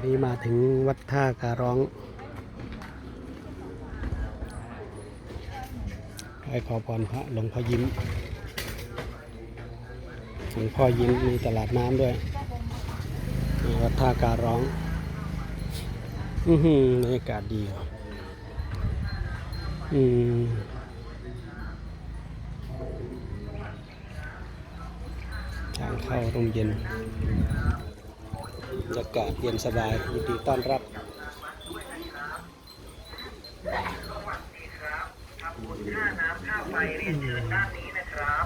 วันนี้มาถึงวัดท่าการร้องไปขอพรพระหลวงพ่อยิ้มหลวงพ่อยิ้มมีตลาดน้ำด้วย วัดท่าการร้อง อือหือบรรยากาศดีอืมทางเข้าร่มเย็น บรรยากาศเย็นสบายยินดีต้อนรับค่าน้ำค่าไฟเรียนเชิญด้านนี้นะครับ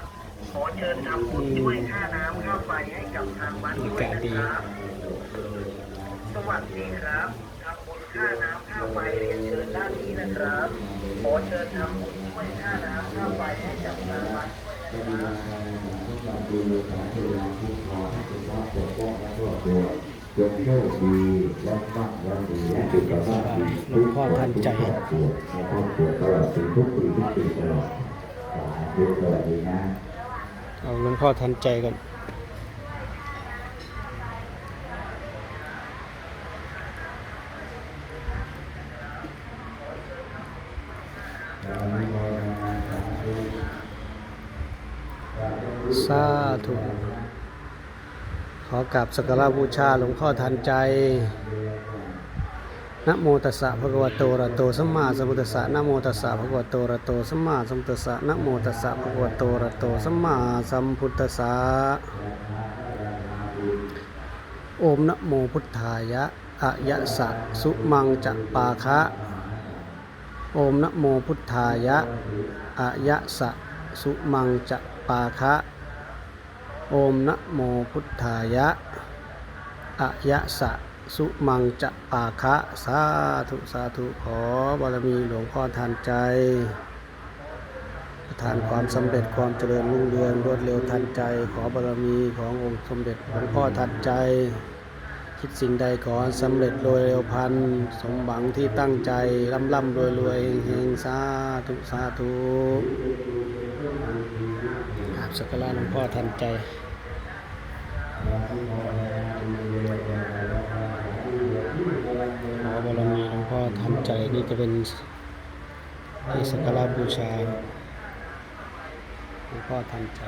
ขอเชิญทำบุญช่วยค่าน้ำค่าไฟให้กับทางวัดด้วยนะครับ สวัสดีครับทำบุญค่าน้ำค่าไฟเรียนเชิญด้านนี้นะครับ ขอเชิญทำบุญช่วยค่าน้ำค่าไฟให้กับทางวัดด้วยนะครับ จงโชคดีและมั่งและดีและสุขภาพดีหลวงพ่ทันใจทุกครอบครัวในครอบครัวตลอดปีทุกปีทุกปีตลอดสาธุสวัสดีนะเอาหลวงพ่อทันใจก่อนสาธุ ขอกราบสักการะบูชาหลวงพ่อทันใจ นะโมตัสสะภะคะวะโตระโตสัมมาสัมพุทธัสสะ นะโมตัสสะภะคะวะโตระโตสัมมาสัมพุทธัสสะ นะโมตัสสะภะคะวะโตระโตสัมมาสัมพุทธัสสะ โอมนะโมพุทธายะอะยะสะสุมังจัปาคะ โอมนะโมพุทธายะอะยะสะสุมังจัปาคะ โอมนะโมพุทธายะอะยะสะสุมังจะปาคะสาธุสาธุขอบารมีหลวงพ่อทันใจประทานความสำเร็จความเจริญรุ่งเรืองรวดเร็วทันใจ ขอบารมีขององค์สมเด็จหลวงพ่อทันใจ คิดสิ่งใดขอสำเร็จโดยเร็วพันสมหวังที่ตั้งใจร่ำร่ำรวยรวยเฮงสาธุสาธุกราบสักการะหลวงพ่อทันใจ บารมีหลวงพ่อทันใจนี่จะเป็นที่สักการะบูชาหลวงพ่อทันใจ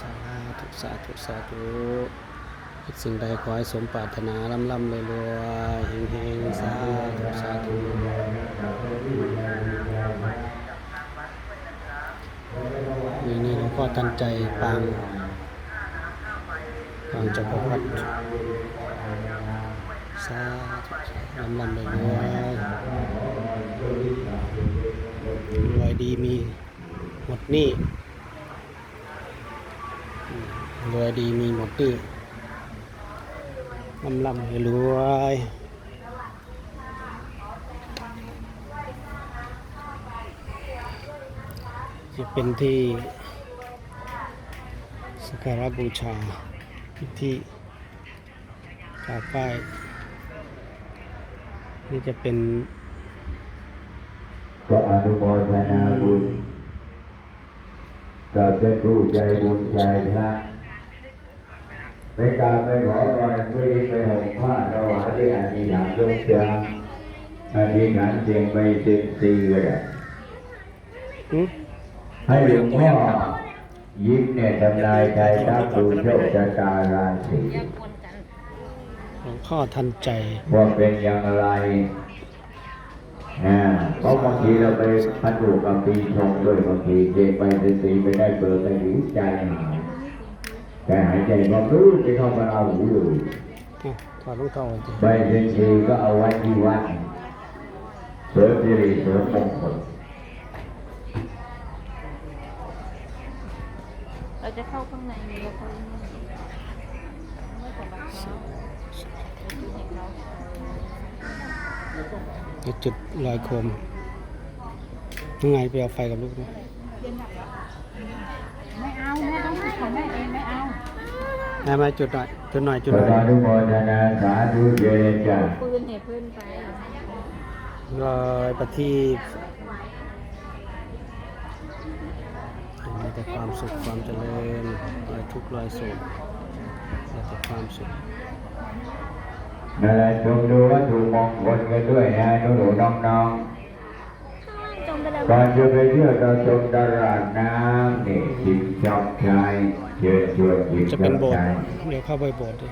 สาธุสาธุสาธุคิดสิ่งใดขอให้สมปรารถนาล่ำล่ำรวยรวยเฮงเฮงสาธุสาธุนี่นี่หลวง พ่อทันใจปางปางจักรพรรดิสาธุลำลำรวยรวยรวยดีมีหมดนี้รวยดีมีหมดนี่ลำลำให้รวยจะเป็นที่ สักการะบูชาที่กราบไหว้นี่จะเป็นก็อนุโมทนาบุญกับเป็นผู้ใจบุญใจพระในการไปขอพรไม่ได้ไปห่มผ้าถวายที่อธิษฐานยกเสียงอธิษฐานเสียงไปสิบสี่เลยให้หลวงพ่อ ยิ้มเนี่ยทำนายใจทับดูโชคชะตาราศีหลวงพ่อทันใจว่าเป็นอย่างไรอ่าเพราะบางทีเราไปพันธุกับปีชงด้วยบางทีเจไปสิสีไปได้เบอร์ไปหูใจหายแต่หายใจก็รู้จะเข้ามาเอาหูเลยอะถอดรองเท้าก่อนสิใบเซนซีก็เอาไว้ที่วัดเสริมสิริเสริมมงคล เรา จะเข้าข้างในมีเราเข้าข้างในไม่กดบัตรแล้วเราดูเห็นเราจะจุดลอยโคมยังไงไปเอาไฟกับลูกนะไม่เอาแม่ต้องจุดของแม่เองไม่เอาแม่มาจุดหน่อยจุดหน่อยจุดขหอน่อยอนุโมทนาสาธุเจริญจ้าปืนเนี่ยปืนไปลอยประทีปมี แต่ความสุขความเจริญลอยทุกข์ลอยโศกมีแต่ความสุขนั่นแหละชมดูวัตถุมงคลกันด้วยนะหนูหนูๆน้องข้างล่างจมไปแล้วๆก่อนจะไปเที่ยวเราชมตลาดน้ำนี่จิบชอบชายเชิญชวนจิบจะชเป็นอบโบสถ์ชายเดี๋ยวเข้าไปโบสถ์ดิ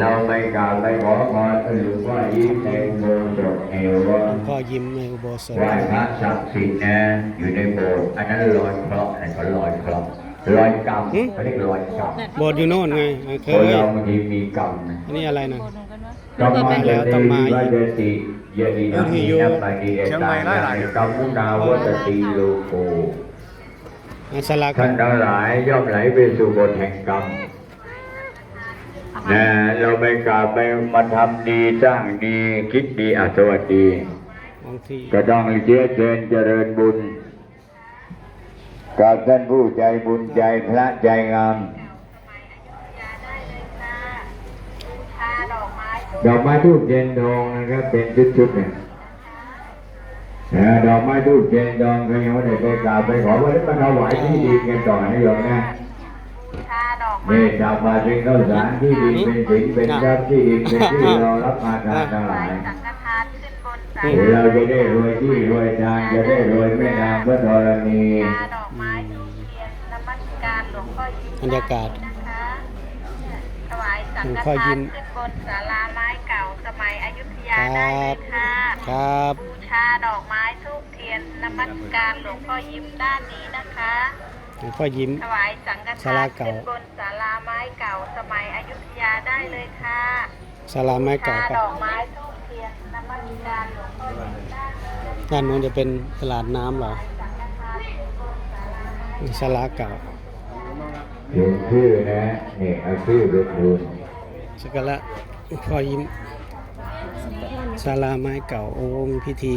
เราไม่กล่าวไม่ขอพรหรือว่ายิ้มในอุโบสถเอวว่าหลวงพ่อยิ้มในอุโบสถไหว้พระศักดิ์สิทธิ์นะอยู่ในโบสถ์อันนั้นลอยเคราะห์อันนั้นเขาลอยเคราะห์ลอยกรรมเขาเรียกลอยกรรมโบสถ์อยู่โน่นไงเคคนยเราบางทีมีกรรมนะอันนี้อะไรนะโบสถ์เหมือนกันวะกรรมแล้วต้นไม้ว่าเดติยดีนะมีนับไปดีเดตายกรรมมุนาวัตติโลโกอันสลากท่านทั้งหลายย่อมไหลไปสู่บทแห่งกรรม นะเราไม่กล่าวไปมาทำดีสร้างดีคิดดีอัศวดีก็ต้องเชื้อเชิญเจริญบุญกับท่านผู้ใจบุญใจพระใจงามดอกไม้ทูบเทียนทองนะครับเป็นชุดๆเนี่ยนะดอกไม้ทูบเทียนทองก็ยังไม่ได้ไปกราบไปขอว่ามาถวายที่ดินกันต่อนะโยมนะ นี่ชาวบ้านเป็นข้าวสารที่ดินเป็นสินเป็นทรัพย์ที่ดินเป็นที่เรารับมาทานทั้งหลายสังฆทานขึ้นบนศาลเราจะได้รวยที่รวยทางจะได้รวยแม่นางพระธรณีดอกไม้ทูบเทียนนมัสการหลวงพ่อยิ้มบรรยากาศนะคะถวายสังหลวงฆพ่อทายิ้นมขึ้นบนศาลาไม้เก่าสมัยอยุธยาคได้รัเลบยค่ะครับบูชาดอกไม้ทูบเทียนนมัสการหลวงพ่อยิ้มด้านนี้นะคะ หลวงพ่อยิ้ม ถวายสังฆศาทาลานเก่า ขึ้นบนศาลาไม้เก่าสมัยอยุธยาได้เลยค่ะศาลาไม้เก่าชาปะดอกไม้ทูบเทียนนมัสการหลวงพ่อยิ้มด้านนี้ด้านนู้นจะเป็นตลาดน้ำเหรอศาลาเก่าเขียนชื่อนะนี่เอาชื่อเป็นบุญสักการะหลวงพ่อยิ้มศาลาไม้เก่าโอ้มีพิธี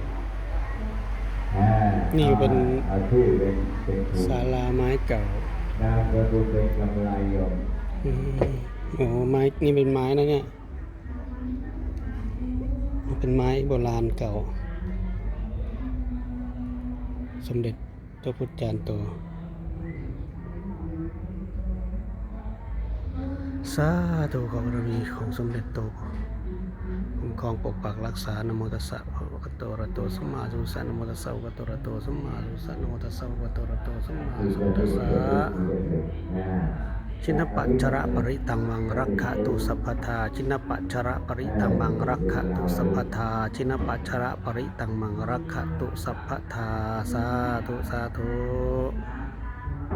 นี่คุณหนูคุณน้องจะเป็นที่ดินกระเบื้องให้โยมอ่านี่เป็นเอาชื่อเป็นเป็นทุนศาลาไม้เก่านามสกุลเป็นกำไรโยมอืมโอ้ไม้นี่เป็นไม้นะเนี่ยเป็นไม้โบราณเก่า สมเด็จพระพุทธจารย์โตสาธุขอบารมีของสมเด็จโตคุ้มครองปกปักรักษานะโมตัสสะ ภะคะวะโตอะระหะโตสัมมาสัมพุทธัสสะนะโมตัสสะภะคะวะโตอะระหะโตสัมมาสัมพุทธัสสะนะโมตัสสะภะคะวะโตอะระหะโตสัมมาสัมพุทธัสสะชินปัจจระปริตังมังรักขะตุสัพพทาชินปัจจระปริตังมังรักขะตุสัพพทาชินปัจจระปริตังมังรักขะตุสัพพทาสาธุสาธุ